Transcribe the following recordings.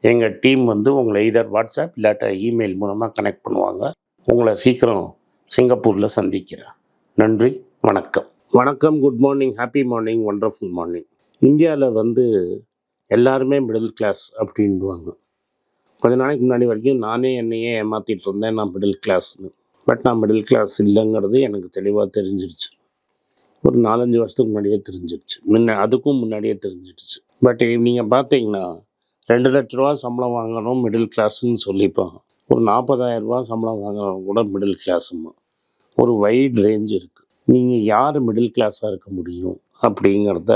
எங்கள் டீம் வந்து உங்களை இதர் வாட்ஸ்அப் இல்லாட்ட இமெயில் மூலமாக கனெக்ட் பண்ணுவாங்க. உங்களை சீக்கிரம் சிங்கப்பூரில் சந்திக்கிறேன். நன்றி வணக்கம். வணக்கம் good morning happy morning wonderful morning இந்தியாவில் வந்து எல்லாருமே மிடில் கிளாஸ் அப்படின்வாங்க கொஞ்ச நாளைக்கு முன்னாடி வரைக்கும் நானே என்னையே ஏமாற்றிட்டு இருந்தேன் நான் மிடில் கிளாஸ்னு பட் நான் மிடில் கிளாஸ் இல்லைங்கிறது எனக்கு தெளிவாக தெரிஞ்சிருச்சு. ஒரு நாலஞ்சு வருஷத்துக்கு முன்னாடியே தெரிஞ்சிருச்சு. முன்ன அதுக்கும் முன்னாடியே தெரிஞ்சிருச்சு. பட் நீங்கள் பார்த்தீங்கன்னா ரெண்டு லட்ச ரூபா சம்பளம் வாங்கணும் மிடில் கிளாஸ்ன்னு சொல்லிப்பாங்க ஒரு நாற்பதாயிரம் ரூபா சம்பளம் வாங்குறவங்க கூட மிடில் கிளாஸுமா ஒரு வைட் ரேஞ்ச் இருக்குது நீங்கள் யார் மிடில் கிளாஸாக இருக்க முடியும் அப்படிங்கிறத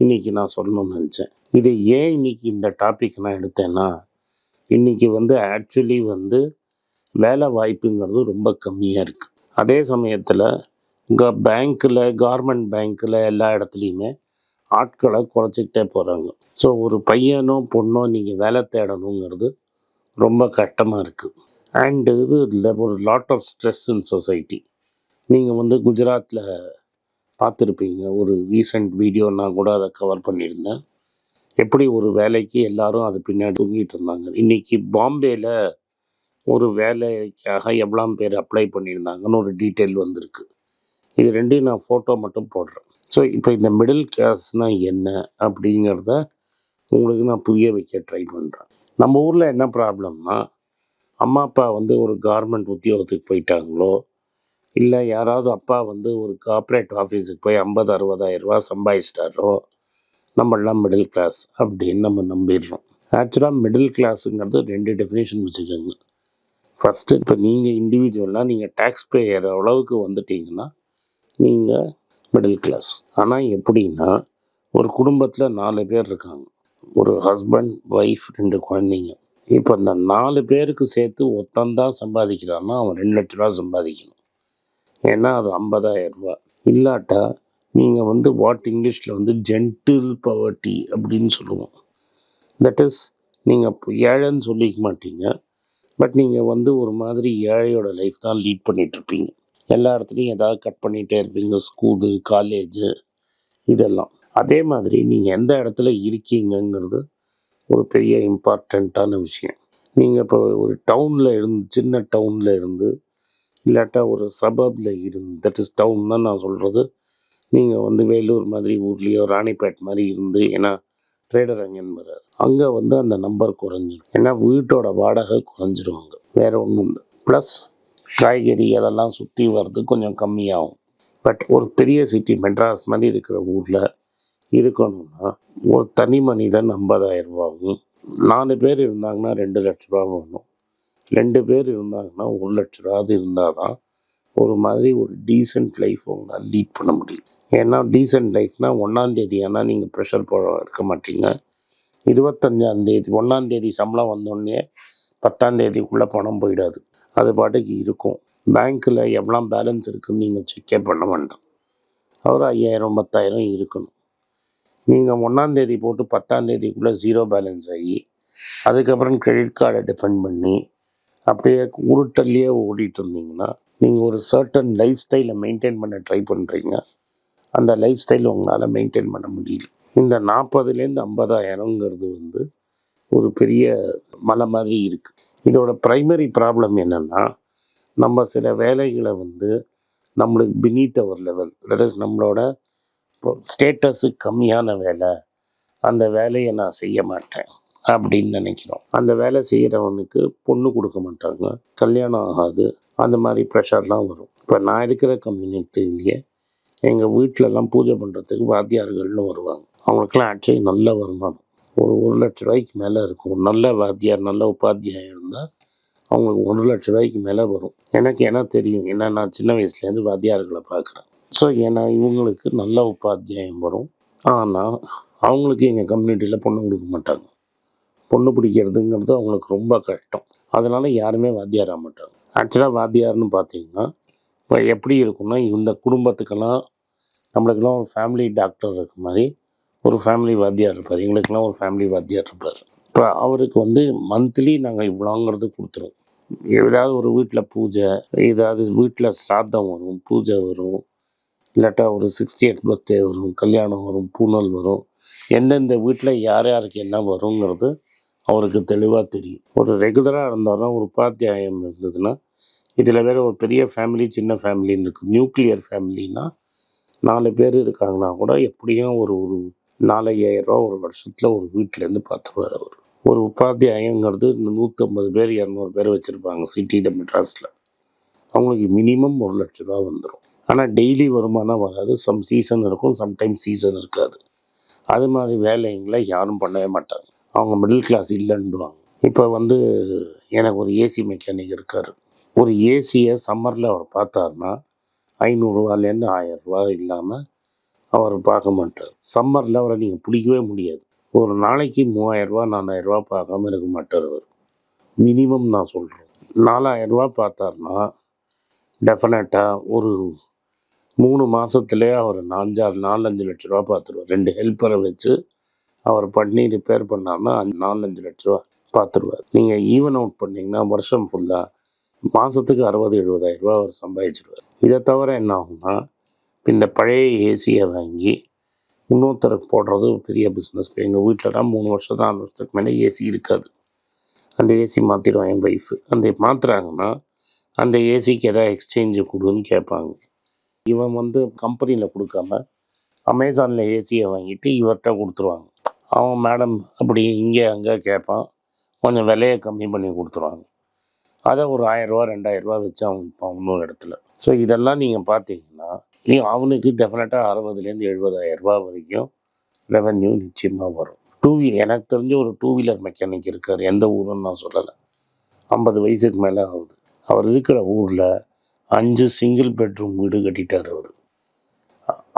இன்றைக்கி நான் சொல்லணும்னு நினச்சேன். இதை ஏன் இன்னைக்கு இந்த டாபிக் நான் எடுத்தேன்னா இன்றைக்கி வந்து ஆக்சுவலி வந்து வேலை வாய்ப்புங்கிறது ரொம்ப கம்மியாக இருக்குது அதே சமயத்தில் இங்கே பேங்க்கில் கார்மெண்ட் பேங்க்கில் எல்லா இடத்துலையுமே ஆட்களை குறைச்சிக்கிட்டே போகிறாங்க ஸோ ஒரு பையனோ பொண்ணோ நீங்கள் வேலை தேடணுங்கிறது ரொம்ப கஷ்டமாக இருக்குது அண்டு இது இல்லை ஒரு lot of stress in society நீங்கள் வந்து குஜராத்தில் பார்த்துருப்பீங்க. ஒரு ரீசெண்ட் வீடியோ நான் கூட அதை கவர் பண்ணியிருந்தேன். எப்படி ஒரு வேலைக்கு எல்லாரும் அது பின்னாடி தூங்கிட்டு இருந்தாங்க. இன்றைக்கி பாம்பேயில் ஒரு வேலைக்காக எவ்வளோ பேர் அப்ளை பண்ணியிருந்தாங்கன்னு ஒரு டீட்டெயில் வந்திருக்கு. இது ரெண்டையும் நான் ஃபோட்டோ மட்டும் போடுறேன். ஸோ இப்போ இந்த மிடில் கிளாஸ்னால் என்ன அப்படிங்கிறத உங்களுக்கு நான் புரிய வைக்க ட்ரை பண்ணுறேன் நம்ம ஊரில் என்ன ப்ராப்ளம்னா அம்மா அப்பா வந்து ஒரு கார்மெண்ட் உத்தியோகத்துக்கு போயிட்டாங்களோ இல்லை யாராவது அப்பா வந்து ஒரு கார்ப்பரேட் ஆஃபீஸுக்கு போய் ஐம்பது அறுபதாயிரம் ரூபா சம்பாதிச்சிட்டாரோ நம்மளாம் மிடில் கிளாஸ் அப்படின்னு நம்ம நம்பிடுறோம். ஆக்சுவலாக மிடில் கிளாஸுங்கிறது ரெண்டு டெஃபினேஷன் வச்சுக்கோங்க. ஃபஸ்ட்டு இப்போ நீங்கள் இண்டிவிஜுவலாக நீங்கள் டேக்ஸ் பேயர் அளவுக்கு வந்துட்டீங்கன்னா நீங்கள் மிடில் கிளாஸ் ஆனால் எப்படின்னா ஒரு குடும்பத்தில் நாலு பேர் இருக்காங்க. ஒரு ஹஸ்பண்ட் ஒய்ஃப் ரெண்டு குழந்தைங்க. இப்போ இந்த நாலு பேருக்கு சேர்த்து ஒத்தந்தான் சம்பாதிக்கிறான்னா அவன் ரெண்டு லட்ச ரூபா சம்பாதிக்கணும். ஏன்னா அது ஐம்பதாயிரம் ரூபா. இல்லாட்டா நீங்கள் வந்து வாட் இங்கிலீஷில் வந்து ஜென்டில் பவர்ட்டி அப்படின்னு சொல்லுவோம். தட் இஸ் நீங்கள் ஏழைன்னு சொல்லிக்க மாட்டீங்க. பட் நீங்கள் வந்து ஒரு மாதிரி ஏழையோட லைஃப் தான் லீட் பண்ணிகிட்ருப்பீங்க எல்லா இடத்துலையும் ஏதாவது கட் பண்ணிகிட்டே இருப்பீங்க. ஸ்கூலு காலேஜு இதெல்லாம். அதே மாதிரி நீங்கள் எந்த இடத்துல இருக்கீங்கங்கிறது ஒரு பெரிய இம்பார்ட்டண்ட்டான விஷயம். நீங்கள் இப்போ ஒரு டவுனில் இருந்து சின்ன டவுனில் இருந்து இல்லாட்டா ஒரு சபர்பில் இருந்து தட் இஸ் டவுன் தான் நான் சொல்கிறது நீங்கள் வந்து வேலூர் மாதிரி ஊர்லேயோ ராணிப்பேட் மாதிரி இருந்து ஏன்னா ட்ரேடர் அங்கன் வர்றாரு. அங்கே வந்து அந்த நம்பர் குறைஞ்சிரும். ஏன்னா வீட்டோட வாடகை குறைஞ்சிருவாங்க வேறு ஒன்றும் இல்லை. ப்ளஸ் காய்கறி அதெல்லாம் சுற்றி வர்றது கொஞ்சம் கம்மியாகும். பட் ஒரு பெரிய சிட்டி மெட்ராஸ் மாதிரி இருக்கிற ஊரில் இருக்கணும்னா ஒரு தனி மனிதன் ஐம்பதாயிரம் ரூபாவும் நாலு பேர் இருந்தாங்கன்னா ரெண்டு லட்ச ரூபா வேணும் ரெண்டு பேர் இருந்தாங்கன்னா ஒரு லட்ச ரூபாவது இருந்தால் தான் ஒரு மாதிரி ஒரு டீசெண்ட் லைஃப் உங்களால் லீட் பண்ண முடியும். ஏன்னா டீசெண்ட் லைஃப்னால் ஒன்றாந்தேதி ஆனால் நீங்கள் ப்ரெஷர் போட இருக்க மாட்டீங்க. இருபத்தஞ்சாந்தேதி ஒன்றாந்தேதி சம்பளம் வந்தோடனே பத்தாந்தேதிக்குள்ளே பணம் போயிடாது. அது பாட்டுக்கு இருக்கும். பேங்க்கில் எவ்வளோ பேலன்ஸ் இருக்குதுன்னு நீங்கள் செக்கே பண்ண வேண்டாம். ஒரு ஐயாயிரம் பத்தாயிரம் இருக்கணும். நீங்கள் ஒன்றாந்தேதி போட்டு பத்தாந்தேதிக்குள்ளே ஜீரோ பேலன்ஸ் ஆகி அதுக்கப்புறம் கிரெடிட் கார்டை டிபெண்ட் பண்ணி அப்படியே உருட்டல்லையே ஓடிட்டு இருந்தீங்கன்னா நீங்கள் ஒரு சர்டன் லைஃப் ஸ்டைலை மெயின்டைன் பண்ண ட்ரை பண்ணுறீங்க அந்த லைஃப் ஸ்டைல் உங்களால் மெயின்டைன் பண்ண முடியல. இந்த நாற்பதுலேருந்து ஐம்பதாயிரங்கிறது வந்து ஒரு பெரிய மலை மாதிரி இருக்குது இதோட ப்ரைமரி ப்ராப்ளம் என்னென்னா நம்ம சில வேலைகளை வந்து நம்மளுக்கு பினீத் அவர் லெவல் தட் இஸ் நம்மளோட ஸ்டேட்டஸு கம்மியான வேலை அந்த வேலையை நான் செய்ய மாட்டேன் அப்படின்னு நினைக்கிறோம். அந்த வேலை செய்கிறவனுக்கு பொண்ணு கொடுக்க மாட்டாங்க கல்யாணம் ஆகாது அந்த மாதிரி ப்ரெஷர்லாம் வரும். இப்போ நான் இருக்கிற கம்யூனிட்டிலேயே எங்கள் வீட்டிலலாம் பூஜை பண்ணுறதுக்கு வாத்தியார்கள்னு வருவாங்க. அவங்களுக்குலாம் ஆக்சுவலி நல்ல வருமானம். ஒரு ஒரு லட்ச ரூபாய்க்கு மேலே இருக்கும். நல்ல வாத்தியார் நல்ல உபாத்தியாயம் இருந்தால் அவங்களுக்கு ஒரு லட்ச ரூபாய்க்கு மேலே வரும். எனக்கு ஏன்னா தெரியும். ஏன்னா நான் சின்ன வயசுலேருந்து வாத்தியார்களை பார்க்குறேன். ஸோ ஏன்னா இவங்களுக்கு நல்ல உபாத்தியாயம் வரும். ஆனால் அவங்களுக்கு எங்கள் கம்யூனிட்டியில் பொண்ணு கொடுக்க மாட்டாங்க. பொண்ணு பிடிக்கிறதுங்கிறது அவங்களுக்கு ரொம்ப கஷ்டம். அதனால் யாருமே வாத்தியார் ஆக மாட்டாங்க. ஆக்சுவலாக வாத்தியார்னு பார்த்தீங்கன்னா இப்போ எப்படி இருக்கும்னா இந்த குடும்பத்துக்கெல்லாம் நம்மளுக்கெல்லாம் ஒரு ஃபேமிலி டாக்டர் இருக்க மாதிரி ஒரு ஃபேமிலி வாத்தியார் இருப்பார். எங்களுக்கெல்லாம் ஒரு ஃபேமிலி வாத்தியார் இருப்பார். இப்போ அவருக்கு வந்து மந்த்லி நாங்கள் இவ்வளோங்கிறது கொடுத்துருவோம். ஏதாவது ஒரு வீட்டில் பூஜை ஏதாவது வீட்டில் ஸ்ராத்தம் வரும் பூஜை வரும். இல்லாட்டா ஒரு சிக்ஸ்டி எயிட் பர்த்டே வரும் கல்யாணம் வரும் பூனல் வரும். எந்தெந்த வீட்டில் யார் யாருக்கு என்ன வருங்கிறது அவருக்கு தெளிவாக தெரியும். ஒரு ரெகுலராக இருந்தாலும் ஒரு உபாத்தியாயம் இருந்ததுன்னா இதில் வேறு ஒரு பெரிய ஃபேமிலி சின்ன ஃபேமிலின்னு இருக்குது நியூக்ளியர் ஃபேமிலின்னா நாலு பேர் இருக்காங்கன்னா கூட எப்படியும் ஒரு ஒரு நாலையாயிரரூவா ஒரு வருஷத்தில் ஒரு வீட்டிலேருந்து பார்த்துருவார் அவர். ஒரு உபாத்தியாயங்கிறது நூற்றம்பது பேர் இரநூறு பேர் வச்சுருப்பாங்க சிட்டியில் மெட்ராஸில். அவங்களுக்கு மினிமம் ஒரு லட்ச ரூபா வந்துடும் ஆனால் டெய்லி வருமானம் வராது. சம் சீசன் இருக்கும் சம்டைம் சீசன் இருக்காது. அது மாதிரி வேலைங்களை யாரும் பண்ணவே மாட்டாங்க. அவங்க மிடில் கிளாஸ் இல்லைன்னுவாங்க. இப்போ வந்து எனக்கு ஒரு ஏசி மெக்கானிக் இருக்கார். ஒரு ஏசியை சம்மரில் அவர் பார்த்தாருன்னா ஐநூறுரூவாலேருந்து ஆயிரரூவா இல்லாமல் அவர் பார்க்க மாட்டார். சம்மரில் அவரை நீங்கள் பிடிக்கவே முடியாது. ஒரு நாளைக்கு மூவாயிரரூபா நாலாயிரரூபா பார்க்காம இருக்க மாட்டார் அவர். மினிமம் நான் சொல்கிறேன் நாலாயிரரூபா பார்த்தாருன்னா டெஃபினட்டாக ஒரு மூணு மாதத்துலேயே அவர் நாலஞ்சாறு நாலஞ்சு லட்ச ரூபா பார்த்துருவார். ரெண்டு ஹெல்ப்பரை வச்சு அவர் பண்ணி ரிப்பேர் பண்ணார்னா அஞ்சு- நாலஞ்சு லட்ச ரூபா பார்த்துருவார். நீங்கள் ஈவன் அவுட் பண்ணிங்கன்னா வருஷம் ஃபுல்லாக மாதத்துக்கு அறுபது எழுபதாயிரரூபா அவர் சம்பாதிச்சிருவார். இதை தவிர என்ன ஆகும்னா இந்த பழைய ஏசியை வாங்கி இன்னொருத்தருக்கு போடுறது ஒரு பெரிய பிஸ்னஸ் இப்போ எங்கள் வீட்டிலலாம் மூணு வருஷம் நாலு வருஷத்துக்கு மேலே ஏசி இருக்காது. அந்த ஏசி மாற்றிடுவான் என் ஒய்ஃபு அந்த மாற்றுறாங்கன்னா அந்த ஏசிக்கு எதாவது எக்ஸ்சேஞ்சு கொடுன்னு கேட்பாங்க. இவன் வந்து கம்பெனியில் கொடுக்காம அமேசானில் ஏசியை வாங்கிட்டு இவர்கிட்ட கொடுத்துருவாங்க. அவன் மேடம் அப்படி இங்கே அங்கே கேட்பான். கொஞ்சம் விலையை கம்மி பண்ணி கொடுத்துருவாங்க. அதை ஒரு ஆயிரரூவா ரெண்டாயிரரூவா வச்சு அவன் விற்பான் இன்னொரு இடத்துல. ஸோ இதெல்லாம் நீங்கள் பார்த்தீங்கன்னா நீ அவனுக்கு டெஃபினட்டாக அறுபதுலேருந்து எழுபதாயிரம் ரூபா வரைக்கும் ரெவன்யூ நிச்சயமாக வரும். டூ வீ எனக்கு தெரிஞ்ச ஒரு டூ வீலர் மெக்கானிக் இருக்கார். எந்த ஊருன்னு நான் சொல்லலை. ஐம்பது வயசுக்கு மேலே ஆகுது. அவர் இருக்கிற ஊரில் அஞ்சு சிங்கிள் பெட்ரூம் வீடு கட்டிட்டார் அவர்.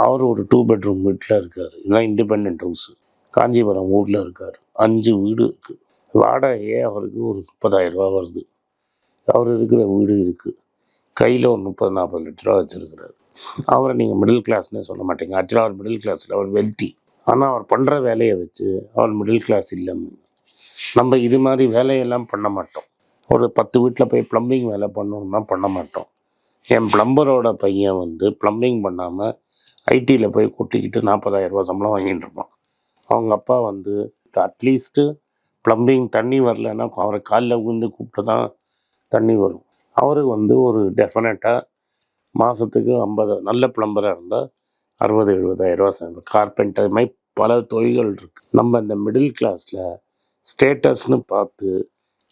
அவர் ஒரு டூ பெட்ரூம் வீட்டில் இருக்கார். இதெல்லாம் இண்டிபெண்ட் ஹவுஸு காஞ்சிபுரம் ஊரில் இருக்கார். அஞ்சு வீடு இருக்குது வாடகையே அவருக்கு ஒரு முப்பதாயிரம் ரூபா வருது. அவர் இருக்கிற வீடு இருக்குது கையில் ஒரு முப்பது நாற்பது லட்ச ரூபா வச்சுருக்கிறாரு. அவரை நீங்கள் மிடில் கிளாஸ்னே சொல்ல மாட்டீங்க. ஆக்சுவலாக அவர் மிடில் கிளாஸில் அவர் வெல்ட்டி ஆனால் அவர் பண்ணுற வேலையை வச்சு அவர் மிடில் கிளாஸ் இல்லை. நம்ம இது மாதிரி வேலையெல்லாம் பண்ண மாட்டோம். ஒரு பத்து வீட்டில் போய் ப்ளம்பிங் வேலை பண்ணணும்னா பண்ண மாட்டோம். என் ப்ளம்பரோட பையன் வந்து ப்ளம்பிங் பண்ணாமல் ஐடியில் போய் கொட்டிக்கிட்டு நாற்பதாயிரரூபா சம்பளம் வாங்கிட்டு இருப்பான். அவங்க அப்பா வந்து அட்லீஸ்ட்டு ப்ளம்பிங் தண்ணி வரலன்னா அவரை காலில் உந்து கூப்பிட்டு தான் தண்ணி வரும். அவர் வந்து ஒரு டெஃபினட்டாக மாதத்துக்கு ஐம்பது நல்ல பிளம்பராக இருந்தால் அறுபது எழுபதாயிரரூவா சம்பளம் கார்பெண்டர் மாதிரி பல தொழில்கள் இருக்குது நம்ம இந்த மிடில் கிளாஸில் ஸ்டேட்டஸ்னு பார்த்து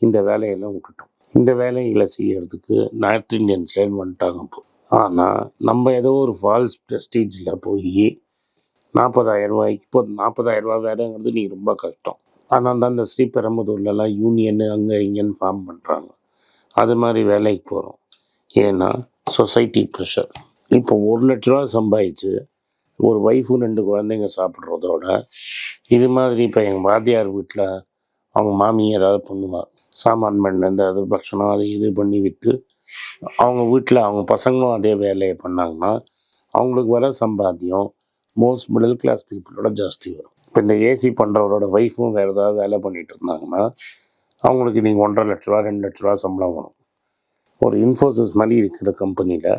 இந்த வேலையெல்லாம் விட்டுட்டோம். இந்த வேலைகளை செய்யறதுக்கு நார்த் இந்தியன்ஸ்லேருந்து வந்துட்டாங்க இப்போ. ஆனால் நம்ம ஏதோ ஒரு ஃபால்ஸ் ப்ரெஸ்டீஜில் போய் நாற்பதாயிரம் ரூபாய்க்கு இப்போ நாற்பதாயிரம் வேலைங்கிறது நீ ரொம்ப கஷ்டம். ஆனால் தான் இந்த ஸ்ரீபெரும்புதூர்லலாம் யூனியனு அங்கே இங்கேன்னு ஃபார்ம் பண்ணுறாங்க அது மாதிரி வேலைக்கு போகிறோம் ஏன்னா சொசைட்டி ப்ரெஷர் இப்போ ஒரு லட்ச ரூபா சம்பாதிச்சு ஒரு ஒய்ஃபும் ரெண்டு குழந்தைங்க சாப்பிட்றதோட இது மாதிரி இப்போ எங்கள் வாத்தியார் வீட்டில் அவங்க மாமி ஏதாவது பண்ணுவார் சாமான் பண்ண அது பட்சணம் அது இது பண்ணி விற்று அவங்க வீட்டில் அவங்க பசங்களும் அதே வேலையை பண்ணாங்கன்னா அவங்களுக்கு வர சம்பாத்தியம் மோஸ்ட் மிடில் கிளாஸ் பீப்புளோட ஜாஸ்தி வரும். இப்போ இந்த ஏசி பண்ணுறவரோட ஒய்ஃபும் வேறு ஏதாவது வேலை பண்ணிகிட்டு இருந்தாங்கன்னா அவங்களுக்கு நீங்கள் ஒன்றரை லட்ச ரூபா ரெண்டு லட்ச ரூபா சம்பளம் வரும் ஒரு இன்ஃபோசிஸ் மாதிரி இருக்கிற கம்பெனியில்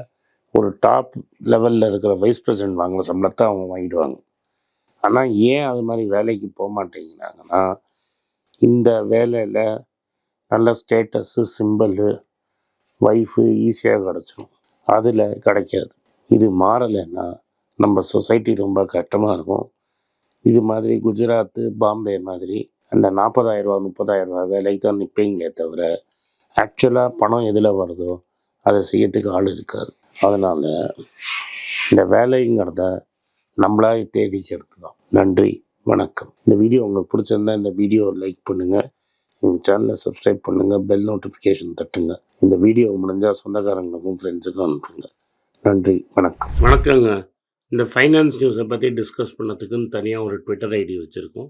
ஒரு டாப் லெவலில் இருக்கிற வைஸ் பிரசிடென்ட் வாங்குற சம்பளத்தை அவங்க வாங்கிடுவாங்க. ஆனால் ஏன் அது மாதிரி வேலைக்கு போக மாட்டேங்கிறாங்கன்னா இந்த வேலையில் நல்ல ஸ்டேட்டஸு சிம்பிளு ஒய்ஃபு ஈஸியாக கிடச்சிடும் அதில் கிடைக்காது. இது மாறலைன்னா நம்ம சொசைட்டி ரொம்ப கஷ்டமாக இருக்கும். இது மாதிரி குஜராத்து பாம்பே மாதிரி அந்த நாற்பதாயிரரூவா முப்பதாயிரரூவா வேலைக்கு தான் நிற்பீங்களே தவிர ஆக்சுவலாக பணம் எதில் வருதோ அதை செய்யறதுக்கு ஆள் இருக்காது. அதனால் இந்த வேலைங்கிறத நம்மளாக தேடிக்கிறது தான் நன்றி வணக்கம். இந்த வீடியோ உங்களுக்கு பிடிச்சிருந்தா இந்த வீடியோ லைக் பண்ணுங்கள் எங்கள் சேனலை சப்ஸ்கிரைப் பண்ணுங்கள் பெல் நோட்டிஃபிகேஷன் தட்டுங்க. இந்த வீடியோ முடிஞ்சால் சொந்தக்காரங்களுக்கும் ஃப்ரெண்ட்ஸுக்கும் அனுப்புங்க. நன்றி வணக்கம். வணக்கங்க. இந்த ஃபைனான்ஸ் நியூஸை பற்றி டிஸ்கஸ் பண்ணதுக்குன்னு தனியாக ஒரு ட்விட்டர் ஐடி வச்சுருக்கோம்.